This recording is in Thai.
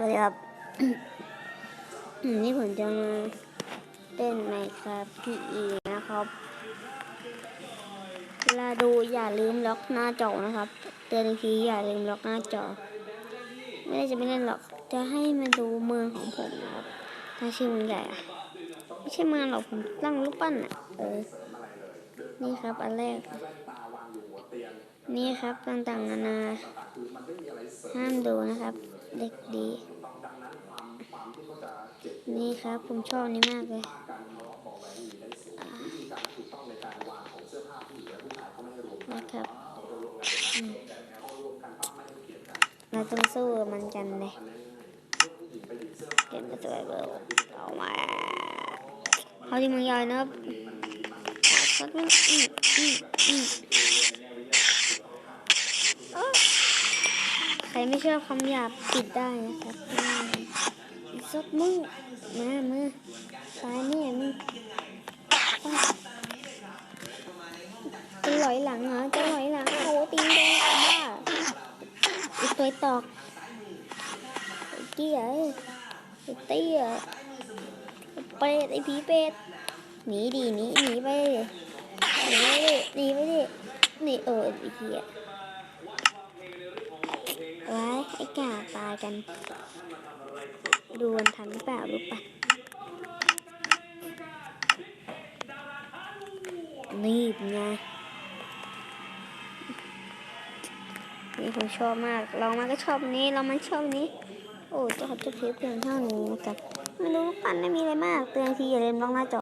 สวัสดีครับนี่ผมจะมาเต้นในครับพี่อีนะครับเวลาดูอย่าลืมล็อกหน้าจอนะครับ เตือนอีกทีอย่าลืมล็อกหน้าจอ ไม่ได้จะไม่เล่นหรอก จะให้มาดูเมืองของผมนะครับถ้าชื่อเมืองใหญ่อะไม่ใช่เมืองหรอกผมตั้งรูปปั้นอะเออนี่ครับอันแรก นี่ครับต่างๆนานาห้ามดูนะครับ เด็กดี นี่ครับผมชอบนี้มากเลยนะครับเราต้องสู้มันกันเลยเก็บมาตัวเบลเอามาเขาที่มึงยอยนะครับสักนิดอืมอืมอืมอ้าวใค รไม่ชอบคำหยาบปิดได้นะครับอืมอีกสักมึงมามาตายนี่มึงจะหลอยหลังเหรอจะหลอยหลังโอ้ตีนแดงบ้าอีกตัวตอกเกี้ยไอ้เตี้ยไอ้เป็ดไอ้ผีเป็ดหนีดิหนีหนีไปหนีไปดิหนีไปดิหนีเออไอ้เหี้ย ไว้ไอ้กาตายกัน ดูวันทันหรือเปล่ารู้ปะนี่ไงนี่ผมชอบมากลองมาก็ชอบนี้ลองมาชอบนี้ โอ้จะขอจบคลิปเพียงเท่านี้นะครับไม่รู้ปันไม่มีอะไรมาก เตือนทีอย่าลืมลอกหน้าจอ